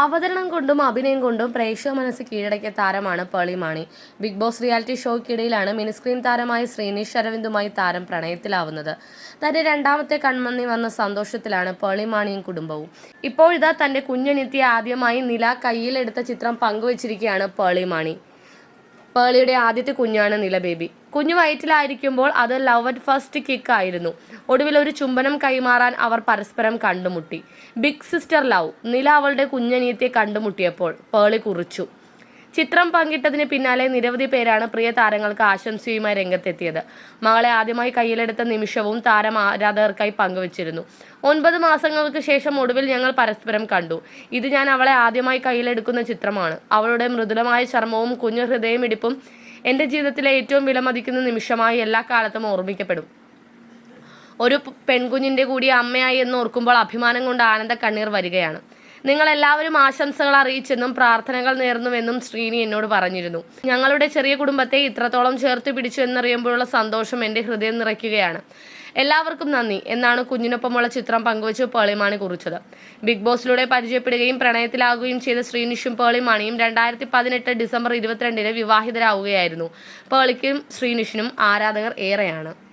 അവതരണം കൊണ്ടും അഭിനയം കൊണ്ടും പ്രേക്ഷക മനസ്സ് കീഴടക്കിയ താരമാണ് Pearle Maaney. Big boss reality ഷോയ്ക്കിടയിലാണ് miniscreen താരമായ ശ്രീനിഷ് അരവിന്ദുമായി താരം പ്രണയത്തിലാവുന്നത്. തന്റെ രണ്ടാമത്തെ കൺമന്നി വന്ന സന്തോഷത്തിലാണ് പേളി മാണിയും കുടുംബവും. ഇപ്പോഴിതാ തന്റെ കുഞ്ഞനിത്തിയെ ആദ്യമായി നില കയ്യിലെടുത്ത ചിത്രം പങ്കുവച്ചിരിക്കുകയാണ് പേളി മാണി. പേളിയുടെ ആദ്യത്തെ കുഞ്ഞാണ് നില ബേബി. കുഞ്ഞു വയറ്റിലായിരിക്കുമ്പോൾ അത് ലവ് അറ്റ് ഫസ്റ്റ് കിക്ക് ആയിരുന്നു. ഒടുവിൽ ഒരു ചുംബനം കൈമാറാൻ അവർ പരസ്പരം കണ്ടുമുട്ടി. ബിഗ് സിസ്റ്റർ ലവ് നില അവളുടെ കുഞ്ഞനിയത്തെ കണ്ടുമുട്ടിയപ്പോൾ പേളി കുറിച്ചു. ചിത്രം പങ്കിട്ടതിന് പിന്നാലെ നിരവധി പേരാണ് പ്രിയ താരങ്ങൾക്ക് ആശംസയുമായി രംഗത്തെത്തിയത്. മകളെ ആദ്യമായി കയ്യിലെടുത്ത നിമിഷവും താരം ആരാധകർക്കായി പങ്കുവച്ചിരുന്നു. ഒൻപത് മാസങ്ങൾക്ക് ശേഷം ഒടുവിൽ ഞങ്ങൾ പരസ്പരം കണ്ടു. ഇത് ഞാൻ അവളെ ആദ്യമായി കയ്യിലെടുക്കുന്ന ചിത്രമാണ്. അവളുടെ മൃദുലമായ ചർമ്മവും കുഞ്ഞു ഹൃദയമിടിപ്പും എന്റെ ജീവിതത്തിലെ ഏറ്റവും വിലമതിക്കുന്ന നിമിഷമായി എല്ലാ കാലത്തും ഓർമ്മിക്കപ്പെടും. ഒരു പെൺകുഞ്ഞിന്റെ കൂടി അമ്മയായി എന്ന് ഓർക്കുമ്പോൾ അഭിമാനം കൊണ്ട് ആനന്ദ കണ്ണീർ വരികയാണ്. നിങ്ങൾ എല്ലാവരും ആശംസകൾ അറിയിച്ചെന്നും പ്രാർത്ഥനകൾ നേർന്നുവെന്നും ശ്രീനി എന്നോട് പറഞ്ഞിരുന്നു. ഞങ്ങളുടെ ചെറിയ കുടുംബത്തെ ഇത്രത്തോളം ചേർത്ത് പിടിച്ചു എന്നറിയുമ്പോഴുള്ള സന്തോഷം എന്റെ ഹൃദയം നിറയ്ക്കുകയാണ്. എല്ലാവർക്കും നന്ദി. എന്നാണ് കുഞ്ഞിനൊപ്പമുള്ള ചിത്രം പങ്കുവച്ച് പേളിമാണി കുറിച്ചത്. ബിഗ് ബോസിലൂടെ പരിചയപ്പെടുകയും പ്രണയത്തിലാകുകയും ചെയ്ത ശ്രീനിഷും പേളിമാണിയും രണ്ടായിരത്തി പതിനെട്ട് ഡിസംബർ ഇരുപത്തിരണ്ടിന് വിവാഹിതരാവുകയായിരുന്നു. പേളിക്കും ശ്രീനിഷിനും ആരാധകർ ഏറെയാണ്.